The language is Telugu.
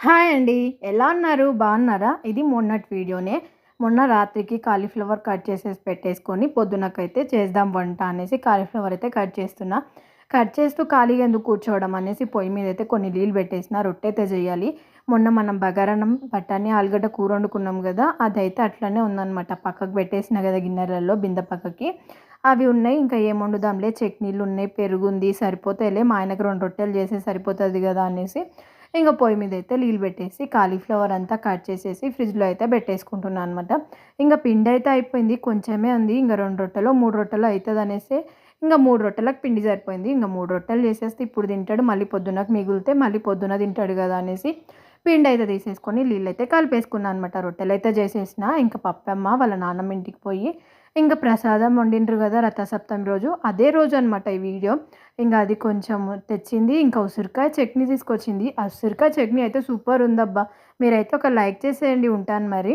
హాయ్ అండి. ఎలా ఉన్నారు? బాగున్నారా? ఇది మొన్నటి వీడియోనే. మొన్న రాత్రికి కాలీఫ్లవర్ కట్ చేసేసి పెట్టేసుకొని పొద్దునకైతే చేద్దాం వంట అనేసి కాలీఫ్లవర్ అయితే కట్ చేస్తున్నా. కట్ చేస్తూ ఖాళీగా ఎందుకు కూర్చోవడం అనేసి పొయ్యి మీద అయితే కొన్ని నీళ్ళు పెట్టేసిన. రొట్టె అయితే చేయాలి. మొన్న మనం బగారన్నం బఠానీ ఆలుగడ్డ కూర వండుకున్నాం కదా అదైతే అట్లనే ఉందన్నమాట. పక్కకు పెట్టేసిన కదా గిన్నెలలో బిందె పక్కకి. అవి ఉన్నాయి. ఇంకా ఏం వండుదాంలే? చట్నీలు ఉన్నాయి. పెరుగు ఉంది. సరిపోతాయిలే. మా ఆయనకు రెండు రొట్టెలు చేస్తే సరిపోతుంది కదా అనేసి. ఇంకా పొయ్యి మీద అయితే నీళ్ళు పెట్టేసి కాలీఫ్లవర్ అంతా కట్ చేసేసి ఫ్రిడ్జ్లో అయితే పెట్టేసుకుంటున్నాను అనమాట ఇంకా పిండి అయితే అయిపోయింది కొంచెమే ఉంది ఇంకా రెండు రొట్టెలు మూడు రొట్టెలు అవుతుంది అనేసి ఇంకా మూడు రొట్టెలకు పిండి సరిపోయింది. ఇంకా మూడు రొట్టెలు చేసేస్తే ఇప్పుడు తింటాడు మళ్ళీ పొద్దున్నకు మిగిలితే మళ్ళీ పొద్దున తింటాడు కదా అనేసి పిండి అయితే తీసేసుకొని నీళ్ళు అయితే కలిపేసుకున్నాను అనమాట రొట్టెలు అయితే చేసేసిన ఇంకా పప్పమ్మ వాళ్ళ నాన్నమ్మ ఇంటికి పోయి ఇంకా ప్రసాదం వండిండ్రు కదా రథసప్తమి రోజు అదే రోజు అనమాట ఈ వీడియో. ఇంకా అది కొంచెం తెచ్చింది. ఇంకా ఉసిరికాయ చట్నీ తీసుకొచ్చింది. ఆ ఉసిరికాయ చట్నీ అయితే సూపర్ ఉందబ్బా. మీరైతే ఒక లైక్ చేసేయండి. ఉంటాను మరి.